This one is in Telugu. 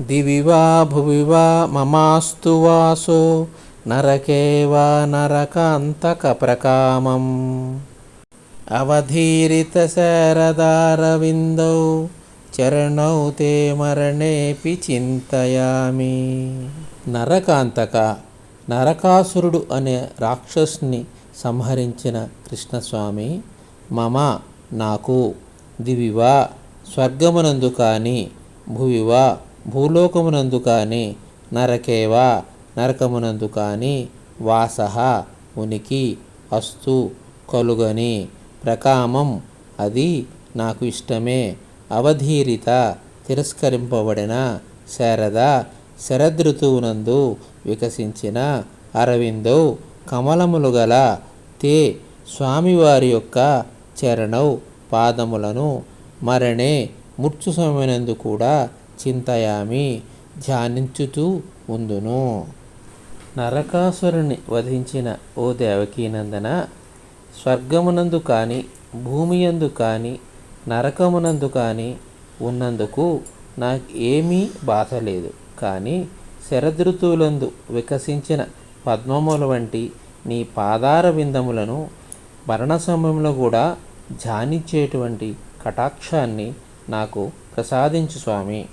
దివివా భువివా భువి వా మమాస్తు వాసో నరకే నరకాంతక ప్రకామం. అవధీరిత శరదారవిందౌ చరణౌ తే మరణేపి చింతయామి. నరకాంతక నరకాసురుడు అనే రాక్షసుని సంహరించిన కృష్ణస్వామి మమ నాకు దివివా స్వర్గమునందు కానీ భువివా భూలోకమునందు కానీ నరకేవా? నరకమునందు కానీ వాస ఉనికి అస్తు కలుగని ప్రకామం అది నాకు ఇష్టమే. అవధీరిత తిరస్కరింపబడిన శారద శరదృతువునందు వికసించిన అరవిందో కమలములు గల తే స్వామివారి యొక్క చరణౌ పాదములను మరణే ముర్చు సమయనందు కూడా చింతయామి ధ్యానించుతూ ఉందును. నరకాసురుని వధించిన ఓ దేవకీనందన స్వర్గమునందు కానీ భూమియందు కానీ నరకమునందు కానీ ఉన్నందుకు నాకు ఏమీ బాధ లేదు. కానీ శరదృతువులందు వికసించిన పద్మముల వంటి నీ పాదార విందములను మరణ సమయంలో కూడా ధ్యానించేటువంటి కటాక్షాన్ని నాకు ప్రసాదించు స్వామి.